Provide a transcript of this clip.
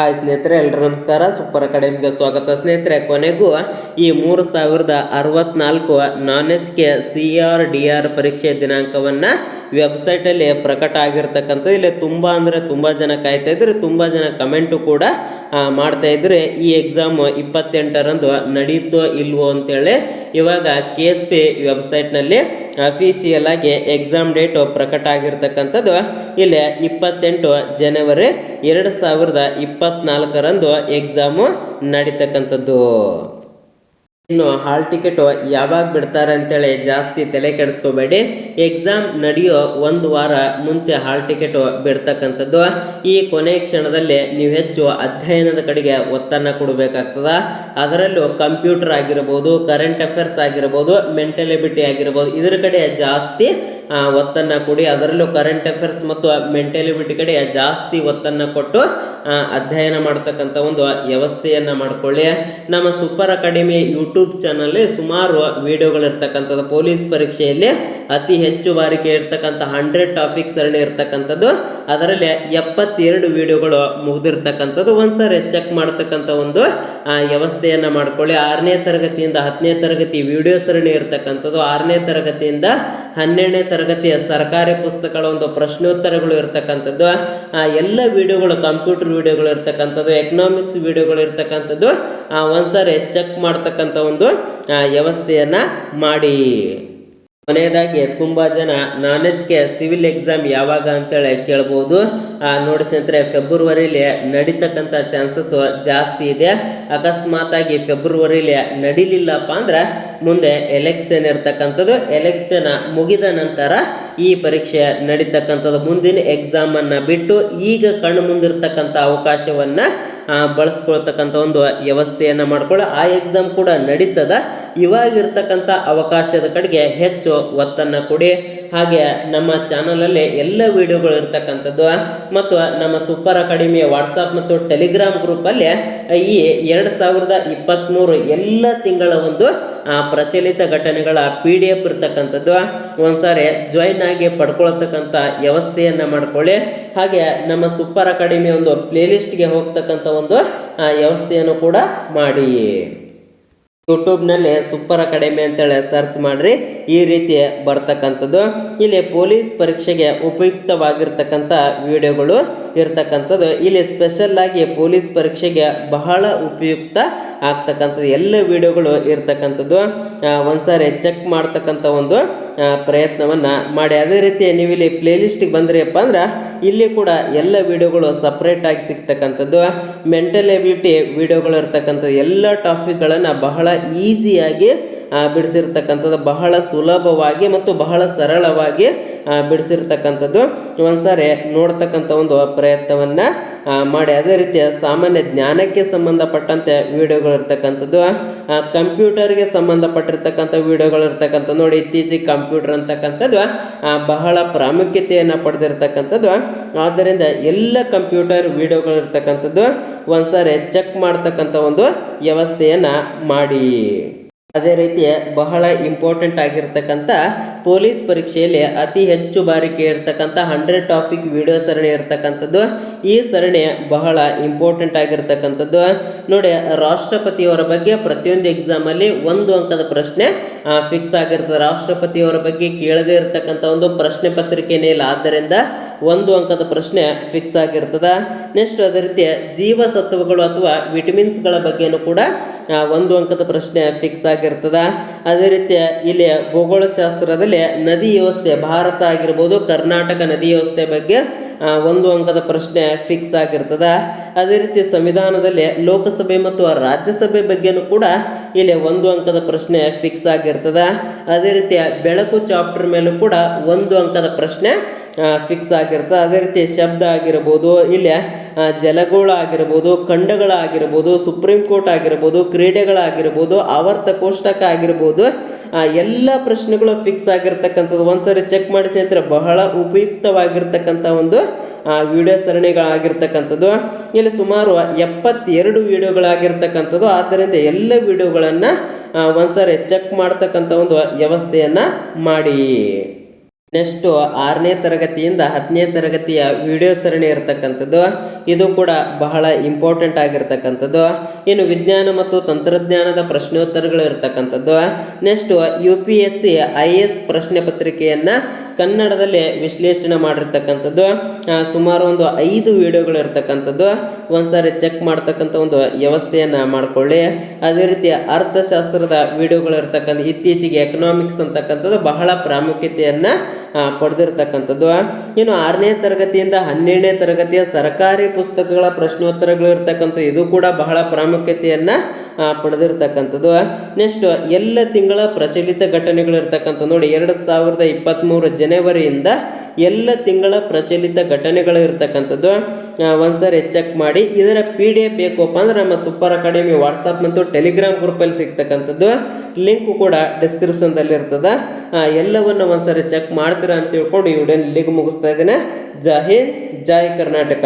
Hi ಸ್ನೇಹಿತರೆ ಎಲ್ರು ನಮಸ್ಕಾರ. ಸೂಪರ್ ಅಕಾಡೆಮಿಗೆ ಸ್ವಾಗತ. ಸ್ನೇಹಿತರೆ, ಕೊನೆಗೂ ಈ ಮೂರು ಸಾವಿರದ ಅರವತ್ನಾಲ್ಕು non H K C R D R ಪರೀಕ್ಷೆ ದಿನಾಂಕವನ್ನು ವೆಬ್ಸೈಟಲ್ಲಿ ಪ್ರಕಟ ಆಗಿರ್ತಕ್ಕಂಥದ್ದು. ಇಲ್ಲಿ ತುಂಬ ಅಂದರೆ ತುಂಬ ಜನ ಕಾಯ್ತಾ ಇದ್ರೆ ತುಂಬ ಜನ ಕಮೆಂಟು ಕೂಡ ಮಾಡ್ತಾ ಇದ್ರೆ ಈ ಎಕ್ಸಾಮ್ ಇಪ್ಪತ್ತೆಂಟರಂದು ನಡೀತೋ ಇಲ್ವೋ ಅಂತೇಳಿ ಇವಾಗ ಕೆ ಎಸ್ ಪಿ ವೆಬ್ಸೈಟ್ನಲ್ಲಿ ಅಫಿಷಿಯಲ್ ಆಗಿ ಎಕ್ಸಾಮ್ ಡೇಟು ಪ್ರಕಟ ಆಗಿರ್ತಕ್ಕಂಥದ್ದು ಇಲ್ಲಿ ಇಪ್ಪತ್ತೆಂಟು ಜನವರಿ ಎರಡು ಸಾವಿರದ ಇಪ್ಪತ್ತ್ನಾಲ್ಕರಂದು ಎಕ್ಸಾಮು ನಡೀತಕ್ಕಂಥದ್ದು. ಇನ್ನು ಹಾಲ್ ಟಿಕೆಟ್ ಯಾವಾಗ ಬಿಡ್ತಾರೆ ಅಂತೇಳಿ ಜಾಸ್ತಿ ತಲೆ ಕೆಡಿಸ್ಕೋಬೇಡಿ. ಎಕ್ಸಾಮ್ ನಡೆಯೋ ಒಂದು ವಾರ ಮುಂಚೆ ಹಾಲ್ ಟಿಕೆಟ್ ಬಿಡ್ತಕ್ಕಂಥದ್ದು. ಈ ಕೊನೆ ಕ್ಷಣದಲ್ಲಿ ನೀವು ಹೆಚ್ಚು ಅಧ್ಯಯನದ ಕಡೆಗೆ ಒತ್ತನ್ನು ಕೊಡಬೇಕಾಗ್ತದ. ಅದರಲ್ಲೂ ಕಂಪ್ಯೂಟರ್ ಆಗಿರ್ಬೋದು ಕರೆಂಟ್ ಅಫೇರ್ಸ್ ಆಗಿರ್ಬೋದು ಮೆಂಟಲಿಬಿಟಿ ಆಗಿರ್ಬೋದು, ಇದರ ಕಡೆ ಜಾಸ್ತಿ ಒತ್ತನ್ನು ಕೊಡಿ. ಅದರಲ್ಲೂ ಕರೆಂಟ್ ಅಫೇರ್ಸ್ ಮತ್ತು ಮೆಂಟಲಿಬಿಟಿ ಕಡೆ ಜಾಸ್ತಿ ಒತ್ತನ್ನು ಕೊಟ್ಟು ಅಧ್ಯಯನ ಮಾಡ್ತಕ್ಕಂಥ ಒಂದು ವ್ಯವಸ್ಥೆಯನ್ನ ಮಾಡಿಕೊಳ್ಳಿ. ನಮ್ಮ ಸೂಪರ್ ಅಕಾಡೆಮಿ ಯೂಟ್ಯೂಬ್ ಚಾನಲ್ ಸುಮಾರು ವಿಡಿಯೋಗಳಿರ್ತಕ್ಕಂಥದ್ದು, ಪೊಲೀಸ್ ಪರೀಕ್ಷೆಯಲ್ಲಿ ಅತಿ ಹೆಚ್ಚು ಬಾರಿ ಕೇಳಿರ್ತಕ್ಕಂಥ ಹಂಡ್ರೆಡ್ ಟಾಪಿಕ್ ಸರಣಿ ಇರ್ತಕ್ಕಂಥದ್ದು, ಅದರಲ್ಲಿ ಎಪ್ಪತ್ತೆರಡು ವಿಡಿಯೋಗಳು ಮುಗಿದಿರ್ತಕ್ಕಂಥದ್ದು. ಒಂದ್ಸರಿ ಚೆಕ್ ಮಾಡ್ತಕ್ಕಂಥ ಒಂದು ವ್ಯವಸ್ಥೆಯನ್ನ ಮಾಡ್ಕೊಳ್ಳಿ. ಆರನೇ ತರಗತಿಯಿಂದ ಹತ್ತನೇ ತರಗತಿ ವಿಡಿಯೋ ಸರಣಿ ಇರ್ತಕ್ಕಂಥದ್ದು, ಆರನೇ ತರಗತಿಯಿಂದ ಹನ್ನೆರಡನೇ ತರಗತಿಯ ಸರ್ಕಾರಿ ಪುಸ್ತಕಗಳ ಒಂದು ಪ್ರಶ್ನೋತ್ತರಗಳು ಇರ್ತಕ್ಕಂಥದ್ದು, ಆ ಎಲ್ಲ ವಿಡಿಯೋಗಳು, ಕಂಪ್ಯೂಟರ್ ವಿಡಿಯೋಗಳು ಇರ್ತಕ್ಕಂಥದ್ದು ಎಕನಾಮಿಕ್ಸ್ ವಿಡಿಯೋಗಳು ಇರ್ತಕ್ಕಂಥದ್ದು ಒಂದ್ಸರಿ ಚೆಕ್ ಮಾಡ್ತಕ್ಕಂಥ ಒಂದು ವ್ಯವಸ್ಥೆಯನ್ನ ಮಾಡಿ. ಕೊನೆಯದಾಗಿ ತುಂಬಾ ಜನ ನಾನ್ಗೆ ಸಿವಿಲ್ ಎಕ್ಸಾಮ್ ಯಾವಾಗ ಅಂತೇಳಿ ಕೇಳ್ಬೋದು. ನೋಡಿ ಸ್ನೇಹಿತರೆ ಫೆಬ್ರವರಿಲಿ ನಡೀತಕ್ಕಂಥ ಚಾನ್ಸಸ್ ಜಾಸ್ತಿ ಇದೆ. ಅಕಸ್ಮಾತ್ ಆಗಿ ಫೆಬ್ರವರಿಲಿ ನಡೀಲಿಲ್ಲಪ್ಪ ಅಂದ್ರೆ ಮುಂದೆ ಎಲೆಕ್ಷನ್ ಇರ್ತಕ್ಕಂಥದ್ದು. ಎಲೆಕ್ಷನ್ ಮುಗಿದ ನಂತರ ಈ ಪರೀಕ್ಷೆ ನಡೀತಕ್ಕಂಥದ್ದು. ಮುಂದಿನ ಎಕ್ಸಾಮ್ ಅನ್ನ ಬಿಟ್ಟು ಈಗ ಕಣ್ಣು ಮುಂದಿರ್ತಕ್ಕಂಥ ಅವಕಾಶವನ್ನ ಬಳಸ್ಕೊಳ್ತಕ್ಕಂಥ ಒಂದು ವ್ಯವಸ್ಥೆಯನ್ನು ಮಾಡ್ಕೊಳ್ಳಿ ಆ ಎಕ್ಸಾಮ್ ಕೂಡ ನಡೀತದ. ಇವಾಗಿರ್ತಕ್ಕಂಥ ಅವಕಾಶದ ಕಡೆಗೆ ಹೆಚ್ಚು ಒತ್ತನ್ನು ಕೊಡಿ. ಹಾಗೆ ನಮ್ಮ ಚಾನಲಲ್ಲಿ ಎಲ್ಲ ವಿಡಿಯೋಗಳು ಇರ್ತಕ್ಕಂಥದ್ದು ಮತ್ತು ನಮ್ಮ ಸೂಪರ್ ಅಕಾಡೆಮಿಯ ವಾಟ್ಸಪ್ ಮತ್ತು ಟೆಲಿಗ್ರಾಮ್ ಗ್ರೂಪಲ್ಲಿ ಈ ಎರಡು ಸಾವಿರದ ಇಪ್ಪತ್ತ್ಮೂರು ಎಲ್ಲ ತಿಂಗಳ ಒಂದು ಪ್ರಚಲಿತ ಘಟನೆಗಳ ಪಿ ಡಿ ಎಫ್ ಇರ್ತಕ್ಕಂಥದ್ದು. ಒಂದ್ಸಾರಿ ಜಾಯ್ನ್ ಆಗಿ ಪಡ್ಕೊಳ್ತಕ್ಕಂಥ ವ್ಯವಸ್ಥೆಯನ್ನು ಮಾಡ್ಕೊಳ್ಳಿ. ಹಾಗೆ ನಮ್ಮ ಸೂಪರ್ ಅಕಾಡೆಮಿ ಒಂದು ಪ್ಲೇಲಿಸ್ಟ್ಗೆ ಹೋಗ್ತಕ್ಕಂಥ ಒಂದು ವ್ಯವಸ್ಥೆಯನ್ನು ಕೂಡ ಮಾಡಿ. ಯೂಟ್ಯೂಬ್ನಲ್ಲಿ ಸೂಪರ್ ಅಕಾಡೆಮಿ ಅಂತೇಳಿ ಸರ್ಚ್ ಮಾಡಿರಿ, ಈ ರೀತಿ ಬರ್ತಕ್ಕಂಥದ್ದು. ಇಲ್ಲಿ ಪೊಲೀಸ್ ಪರೀಕ್ಷೆಗೆ ಉಪಯುಕ್ತವಾಗಿರ್ತಕ್ಕಂಥ ವಿಡಿಯೋಗಳು ಇರ್ತಕ್ಕಂಥದ್ದು. ಇಲ್ಲಿ ಸ್ಪೆಷಲ್ ಆಗಿ ಪೊಲೀಸ್ ಪರೀಕ್ಷೆಗೆ ಬಹಳ ಉಪಯುಕ್ತ ಆಗ್ತಕ್ಕಂಥದ್ದು, ಎಲ್ಲ ವಿಡಿಯೋಗಳು ಇರ್ತಕ್ಕಂಥದ್ದು ಒಂದ್ಸಾರಿ ಚೆಕ್ ಮಾಡ್ತಕ್ಕಂಥ ಒಂದು ಪ್ರಯತ್ನವನ್ನು ಮಾಡಿ. ಅದೇ ರೀತಿ ನೀವು ಇಲ್ಲಿ ಪ್ಲೇಲಿಸ್ಟಿಗೆ ಬಂದ್ರಿಯಪ್ಪ ಅಂದ್ರೆ, ಇಲ್ಲಿ ಕೂಡ ಎಲ್ಲ ವಿಡಿಯೋಗಳು ಸಪ್ರೇಟಾಗಿ ಸಿಗ್ತಕ್ಕಂಥದ್ದು ಮೆಂಟಲ್ ಎಬಿಲಿಟಿ ವಿಡಿಯೋಗಳು ಇರ್ತಕ್ಕಂಥದ್ದು, ಎಲ್ಲ ಟಾಪಿಕ್ಗಳನ್ನು ಬಹಳ ಈಸಿಯಾಗಿ ಬಿಡಿಸಿರ್ತಕ್ಕಂಥದ್ದು ಬಹಳ ಸುಲಭವಾಗಿ ಮತ್ತು ಬಹಳ ಸರಳವಾಗಿ ಬಿಡಿಸಿರ್ತಕ್ಕಂಥದ್ದು. ಒಂದ್ಸಾರಿ ನೋಡ್ತಕ್ಕಂಥ ಒಂದು ಪ್ರಯತ್ನವನ್ನು ಮಾಡಿ. ಅದೇ ರೀತಿಯ ಸಾಮಾನ್ಯ ಜ್ಞಾನಕ್ಕೆ ಸಂಬಂಧಪಟ್ಟಂತೆ ವಿಡಿಯೋಗಳು ಇರ್ತಕ್ಕಂಥದ್ದು ಆ, ಕಂಪ್ಯೂಟರ್ಗೆ ಸಂಬಂಧಪಟ್ಟಿರ್ತಕ್ಕಂಥ ವಿಡಿಯೋಗಳು ಇರ್ತಕ್ಕಂಥ ನೋಡಿ ಇತ್ತೀಚೆಗೆ ಕಂಪ್ಯೂಟರ್ ಅಂತಕ್ಕಂಥದ್ದು ಬಹಳ ಪ್ರಾಮುಖ್ಯತೆಯನ್ನು ಪಡೆದಿರ್ತಕ್ಕಂಥದ್ದು. ಆದ್ದರಿಂದ ಎಲ್ಲ ಕಂಪ್ಯೂಟರ್ ವಿಡಿಯೋಗಳು ಇರ್ತಕ್ಕಂಥದ್ದು ಒಂದ್ಸಾರಿ ಚೆಕ್ ಮಾಡ್ತಕ್ಕಂಥ ಒಂದು ವ್ಯವಸ್ಥೆಯನ್ನು ಮಾಡಿ. ಅದೇ ರೀತಿ ಬಹಳ ಇಂಪಾರ್ಟೆಂಟ್ ಆಗಿರ್ತಕ್ಕಂಥ ಪೊಲೀಸ್ ಪರೀಕ್ಷೆಯಲ್ಲಿ ಅತಿ ಹೆಚ್ಚು ಬಾರಿ ಕೇಳಿರ್ತಕ್ಕಂಥ ಹಂಡ್ರೆಡ್ ಟಾಪಿಕ್ ವಿಡಿಯೋ ಸರಣಿ ಇರ್ತಕ್ಕಂಥದ್ದು. ಈ ಸರಣಿ ಬಹಳ ಇಂಪಾರ್ಟೆಂಟ್ ಆಗಿರ್ತಕ್ಕಂಥದ್ದು. ನೋಡಿ, ರಾಷ್ಟ್ರಪತಿಯವರ ಬಗ್ಗೆ ಪ್ರತಿಯೊಂದು ಎಕ್ಸಾಮಲ್ಲಿ ಒಂದು ಅಂಕದ ಪ್ರಶ್ನೆ ಫಿಕ್ಸ್ ಆಗಿರ್ತದೆ. ರಾಷ್ಟ್ರಪತಿಯವರ ಬಗ್ಗೆ ಕೇಳದೇ ಇರತಕ್ಕಂಥ ಒಂದು ಪ್ರಶ್ನೆ ಪತ್ರಿಕೆನೇ ಇಲ್ಲ. ಆದ್ದರಿಂದ ಒಂದು ಅಂಕದ ಪ್ರಶ್ನೆ ಫಿಕ್ಸ್ ಆಗಿರ್ತದೆ. ನೆಕ್ಸ್ಟ್ ಅದೇ ರೀತಿ ಜೀವಸತ್ವಗಳು ಅಥವಾ ವಿಟಮಿನ್ಸ್ಗಳ ಬಗ್ಗೆನೂ ಕೂಡ ಒಂದು ಅಂಕದ ಪ್ರಶ್ನೆ ಫಿಕ್ಸ್ ಆಗಿರ್ತದೆ. ಅದೇ ರೀತಿ ಇಲ್ಲಿ ಭೂಗೋಳಶಾಸ್ತ್ರದಲ್ಲಿ ನದಿ ವ್ಯವಸ್ಥೆ ಭಾರತ ಆಗಿರ್ಬೋದು, ಕರ್ನಾಟಕ ನದಿ ವ್ಯವಸ್ಥೆ ಬಗ್ಗೆ ಒಂದು ಅಂಕದ ಪ್ರಶ್ನೆ ಫಿಕ್ಸ್ ಆಗಿರ್ತದೆ. ಅದೇ ರೀತಿ ಸಂವಿಧಾನದಲ್ಲಿ ಲೋಕಸಭೆ ಮತ್ತು ರಾಜ್ಯಸಭೆ ಬಗ್ಗೆನೂ ಕೂಡ ಇಲ್ಲಿ ಒಂದು ಅಂಕದ ಪ್ರಶ್ನೆ ಫಿಕ್ಸ್ ಆಗಿರ್ತದ. ಅದೇ ರೀತಿ ಬೆಳಕು ಚಾಪ್ಟರ್ ಮೇಲೂ ಕೂಡ ಒಂದು ಅಂಕದ ಪ್ರಶ್ನೆ ಫಿಕ್ಸ್ ಆಗಿರ್ತದೆ. ಅದೇ ರೀತಿ ಶಬ್ದ ಆಗಿರ್ಬೋದು, ಇಲ್ಲಿ ಜಲಗೋಳ ಆಗಿರ್ಬೋದು ಖಂಡಗಳಾಗಿರ್ಬೋದು ಸುಪ್ರೀಂ ಕೋರ್ಟ್ ಆಗಿರ್ಬೋದು ಕ್ರೀಡೆಗಳಾಗಿರ್ಬೋದು ಆವರ್ತ ಕೋಷ್ಟಕ ಆಗಿರ್ಬೋದು ಎಲ್ಲ ಪ್ರಶ್ನೆಗಳು ಫಿಕ್ಸ್ ಆಗಿರ್ತಕ್ಕಂಥದ್ದು. ಒಂದ್ಸರಿ ಚೆಕ್ ಮಾಡಿ ಸ್ನೇಹಿತರೆ ಬಹಳ ಉಪಯುಕ್ತವಾಗಿರ್ತಕ್ಕಂಥ ಒಂದು ವಿಡಿಯೋ ಸರಣಿಗಳಾಗಿರ್ತಕ್ಕಂಥದ್ದು. ಇಲ್ಲಿ ಸುಮಾರು ಎಪ್ಪತ್ತೆರಡು ವಿಡಿಯೋಗಳಾಗಿರ್ತಕ್ಕಂಥದ್ದು. ಆದ್ದರಿಂದ ಎಲ್ಲ ವಿಡಿಯೋಗಳನ್ನು ಒಂದ್ಸರಿ ಚೆಕ್ ಮಾಡ್ತಕ್ಕಂಥ ಒಂದು ವ್ಯವಸ್ಥೆಯನ್ನು ಮಾಡಿ. ನೆಕ್ಸ್ಟು ಆರನೇ ತರಗತಿಯಿಂದ ಹತ್ತನೇ ತರಗತಿಯ ವಿಡಿಯೋ ಸರಣಿ ಇರತಕ್ಕಂಥದ್ದು. ಇದು ಕೂಡ ಬಹಳ ಇಂಪಾರ್ಟೆಂಟ್ ಆಗಿರ್ತಕ್ಕಂಥದ್ದು. ಇನ್ನು ವಿಜ್ಞಾನ ಮತ್ತು ತಂತ್ರಜ್ಞಾನದ ಪ್ರಶ್ನೋತ್ತರಗಳು ಇರತಕ್ಕಂಥದ್ದು. Next U P S C I S ಪ್ರಶ್ನೆ ಪತ್ರಿಕೆಯನ್ನು ಕನ್ನಡದಲ್ಲಿ ವಿಶ್ಲೇಷಣೆ ಮಾಡಿರ್ತಕ್ಕಂಥದ್ದು. ಸುಮಾರು ಒಂದು ಐದು ವಿಡಿಯೋಗಳು ಇರ್ತಕ್ಕಂಥದ್ದು. ಒಂದ್ಸಾರಿ ಚೆಕ್ ಮಾಡ್ತಕ್ಕಂಥ ಒಂದು ವ್ಯವಸ್ಥೆಯನ್ನು ಮಾಡಿಕೊಳ್ಳಿ. ಅದೇ ರೀತಿ ಅರ್ಥಶಾಸ್ತ್ರದ ವಿಡಿಯೋಗಳು ಇರ್ತಕ್ಕಂಥ, ಇತ್ತೀಚೆಗೆ ಎಕನಾಮಿಕ್ಸ್ ಅಂತಕ್ಕಂಥದ್ದು ಬಹಳ ಪ್ರಾಮುಖ್ಯತೆಯನ್ನು ಪಡೆದಿರ್ತಕ್ಕಂಥದ್ದು. ಇನ್ನು ಆರನೇ ತರಗತಿಯಿಂದ ಹನ್ನೆರಡನೇ ತರಗತಿಯ ಸರ್ಕಾರಿ ಪುಸ್ತಕಗಳ ಪ್ರಶ್ನೋತ್ತರಗಳು ಇರ್ತಕ್ಕಂಥ ಇದು ಕೂಡ ಬಹಳ ಪ್ರಾಮುಖ್ಯತೆಯನ್ನು ಪಡೆದಿರ್ತಕ್ಕಂಥದ್ದು. ನೆಕ್ಸ್ಟ್, ಎಲ್ಲ ತಿಂಗಳ ಪ್ರಚಲಿತ ಘಟನೆಗಳು ಇರ್ತಕ್ಕಂಥ ನೋಡಿ, ಎರಡು ಸಾವಿರದ ಇಪ್ಪತ್ತ್ಮೂರು ಜನವರಿಯಿಂದ ಎಲ್ಲ ತಿಂಗಳ ಪ್ರಚಲಿತ ಘಟನೆಗಳು ಇರ್ತಕ್ಕಂಥದ್ದು ಒಂದ್ಸರಿ ಚೆಕ್ ಮಾಡಿ, ಇದರ ಪಿ ಡಿ ಎಫ್ ಬೇಕಪ್ಪ ಅಂದ್ರೆ ನಮ್ಮ ಸೂಪರ್ ಅಕಾಡೆಮಿ ವಾಟ್ಸಪ್ ಮತ್ತು ಟೆಲಿಗ್ರಾಮ್ ಗ್ರೂಪಲ್ಲಿ ಸಿಗ್ತಕ್ಕಂಥದ್ದು. ಲಿಂಕ್ ಕೂಡ ಡಿಸ್ಕ್ರಿಪ್ಷನ್ದಲ್ಲಿ ಇರ್ತದೆ. ಎಲ್ಲವನ್ನು ಒಂದ್ಸರಿ ಚೆಕ್ ಮಾಡ್ತೀರಾ ಅಂತ ತಿಳ್ಕೊಂಡು ಈ ವಿಡಿಯೋನ ಇಲ್ಲಿಗೆ ಮುಗಿಸ್ತಾ ಇದ್ದೇನೆ. ಜೈ ಹಿಂದ್, ಜೈ ಕರ್ನಾಟಕ.